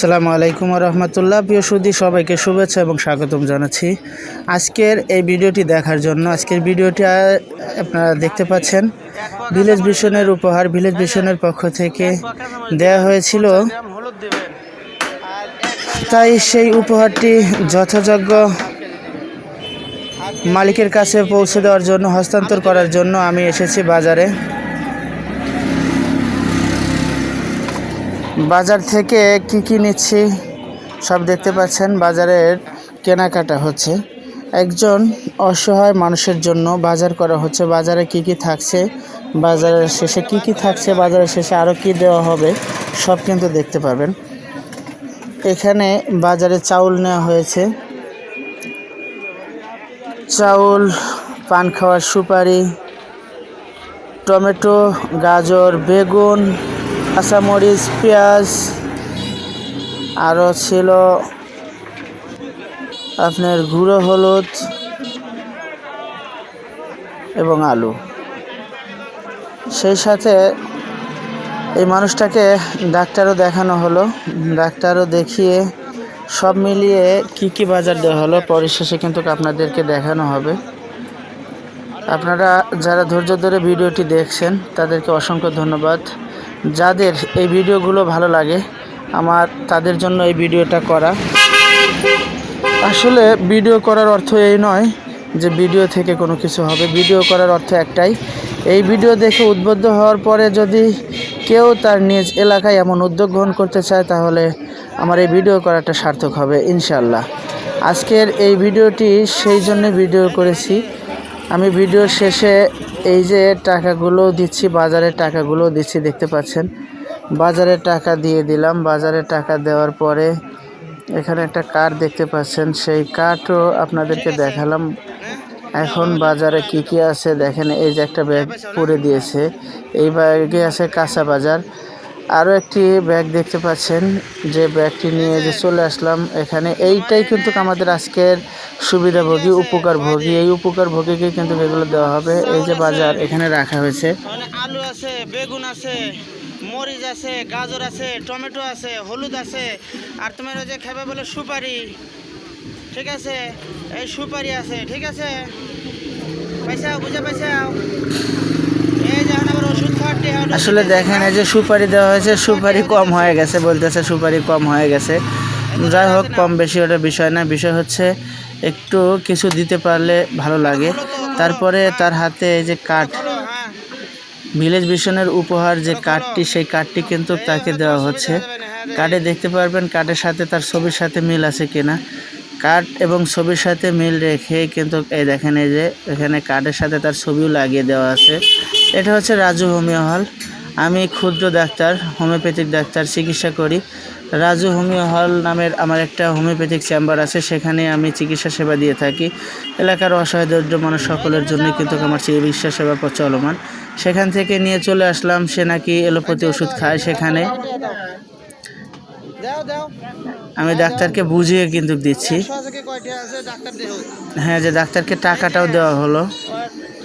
আসসালামু আলাইকুম রহমতুল্লাহ। প্রিয় সুদী সবাইকে শুভেচ্ছা এবং স্বাগতম জানাচ্ছি। আজকের এই ভিডিওটি দেখার জন্য আজকের ভিডিওটি আপনারা দেখতে পাচ্ছেন, ভিলেজ ভিশনের উপহার, ভিলেজ ভিশনের পক্ষ থেকে দেয়া হয়েছিল। তাই সেই উপহারটি যথাযোগ্য মালিকের কাছে পৌঁছে দেওয়ার জন্য, হস্তান্তর করার জন্য আমি এসেছি বাজারে। বাজার থেকে কি কি নিচ্ছি সব দেখতে পাচ্ছেন। বাজারের কেনাকাটা হচ্ছে। একজন অসহায় মানুষের জন্য বাজার করা হচ্ছে। বাজারে কি কি থাকছে, বাজারের শেষে কি কি থাকছে, বাজারের শেষে আরও কি দেওয়া হবে, সব কিন্তু দেখতে পাবেন এখানে বাজারে চাউল নেওয়া হয়েছে। চাউল, পান খাওয়ার সুপারি, টমেটো, গাজর, বেগুন কাঁচামরিচ পেঁয়াজ, আরও ছিল আপনার গুঁড়ো, হলুদ এবং আলু। সেই সাথে এই মানুষটাকে ডাক্তারও দেখানো হলো। ডাক্তারও দেখিয়ে সব মিলিয়ে কি কি বাজার দেওয়া হলো, পরিশেষে কিন্তু আপনাদেরকে দেখানো হবে। আপনারা যারা ধৈর্য ধরে ভিডিওটি দেখছেন, তাদেরকে অসংখ্য ধন্যবাদ। যাদের এই ভিডিওগুলো ভালো লাগে, আমার তাদের জন্য এই ভিডিওটা করা। আসলে ভিডিও করার অর্থ এই নয় যে ভিডিও থেকে কোনো কিছু হবে। ভিডিও করার অর্থ একটাই, এই ভিডিও দেখে উদ্বুদ্ধ হওয়ার পরে যদি কেউ তার নিজ এলাকায় এমন উদ্যোগ গ্রহণ করতে চায়, তাহলে আমার এই ভিডিও করাটা সার্থক হবে ইনশাল্লাহ আজকের এই ভিডিওটি সেই জন্য ভিডিও করেছি আমি ভিডিও শেষে এই যে টাকাগুলো দিচ্ছি, বাজারের টাকাগুলো দিচ্ছি, দেখতে পাচ্ছেন। বাজারে টাকা দিয়ে দিলাম। বাজারে টাকা দেওয়ার পরে এখানে একটা কার্ড দেখতে পাচ্ছেন। সেই কার্ডও আপনাদেরকে দেখালাম। এখন বাজারে কি কি আছে দেখেন। এই যে একটা ব্যাগ পরে দিয়েছে। এই ব্যাগে আছে কাঁচা বাজার। আরও একটি ব্যাগ দেখতে পাচ্ছেন। যে ব্যাগটি নিয়ে যে চলে আসলাম, এখানে এইটাই কিন্তু আমাদের আজকের সুবিধাভোগী, উপকারভোগী। এই উপকারভোগীকে কিন্তু এগুলো দেওয়া হবে। এই যে বাজার, এখানে রাখা হয়েছে। আলু আছে, বেগুন আছে, মরিচ আছে, গাজর আছে, টমেটো আছে, হলুদ আছে, আর তোমার ওই যে খাবে বলে সুপারি। ঠিক আছে? এই সুপারি আছে, ঠিক আছে? পয়সা বুঝে পয়সা এই যে এখন আবার ওষুধ খাওয়ার টেহা ওটা আসলে দেখেন, এই যে সুপারি দেওয়া হয়েছে, সুপারি কম হয়ে গেছে বলতেছে, সুপারি কম হয়ে গেছে। যাই হোক, কম বেশি ওটা বিষয় না, বিষয় হচ্ছে একটু কিছু দিতে পারলে ভালো লাগে। তারপরে তার হাতে এই যে কাঠ ভিলেজ ভিশনের উপহার যে কাঠটি, সেই কাঠটি কিন্তু তাকে দেওয়া হচ্ছে। কার্ডে দেখতে পারবেন কার্ডের সাথে তার ছবির সাথে মিল আছে কিনা। কার্ড এবং ছবির সাথে মিল রেখে কিন্তু এই দেখেন, এই যে এখানে কার্ডের সাথে তার ছবিও লাগিয়ে দেওয়া আছে। এটা হচ্ছে রাজু হোমিও হল। আমি ক্ষুদ্র ডাক্তার, হোমিওপ্যাথিক ডাক্তার, চিকিৎসা করি। রাজু হোমিও হল নামের আমার একটা হোমিওপ্যাথিক চেম্বার আছে, সেখানে আমি চিকিৎসা সেবা দিয়ে থাকি। এলাকার অসহায় দরিদ্র মানুষ সকলের জন্য কিন্তু আমার চিকিৎসা সেবা চলমান। সেখান থেকে নিয়ে চলে আসলাম, সে নাকি এলোপ্যাথি ওষুধ খায় সেখানে। আমি ডাক্তারকে বুঝিয়ে কিন্তু দিচ্ছি। হ্যাঁ যে ডাক্তারকে টাকাটাও দেওয়া হলো।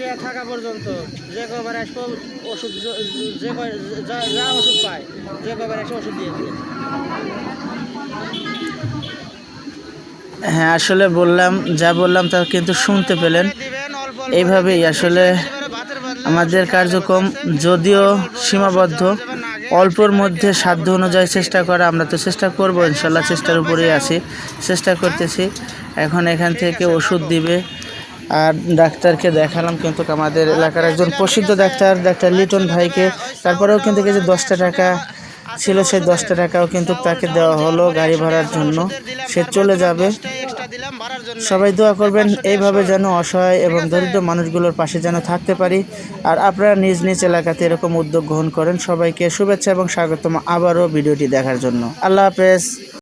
টিয়া থাকা পর্যন্ত যে কবার আসব ওষুধ যে যা ওষুধ পায় যে কবার আসে ওষুধ দিয়ে দিবে। হ্যাঁ আসলে বললাম যা বললাম তা কিন্তু শুনতে পেলেন। এইভাবেই আসলে আমাদের কার্যক্রম যদিও সীমাবদ্ধ অল্পর মধ্যে সাধ্য অনুযায়ী চেষ্টা করা আমরা তো চেষ্টা করব ইনশাল্লাহ চেষ্টার উপরেই আছি চেষ্টা করতেছি। এখন এখান থেকে ওষুধ দিবে আর ডাক্তারকে দেখালাম কিন্তু আমাদের এলাকার একজন প্রসিদ্ধ ডাক্তার ডাক্তার লিটন ভাইকে। তারপরেও কিন্তু যে দশটা টাকা ছিল, সেই দশটা টাকাও কিন্তু তাকে দেওয়া হলো গাড়ি ভাড়ার জন্য। সে চলে যাবে। সবাই দোয়া করবেন এইভাবে যেন অসহায় এবং দরিদ্র মানুষগুলোর পাশে যেন থাকতে পারি। আর আপনারা নিজ নিজ এলাকাতে এরকম উদ্যোগ গ্রহণ করেন। সবাইকে শুভেচ্ছা এবং স্বাগতম আবারও ভিডিওটি দেখার জন্য। আল্লাহ হাফেজ।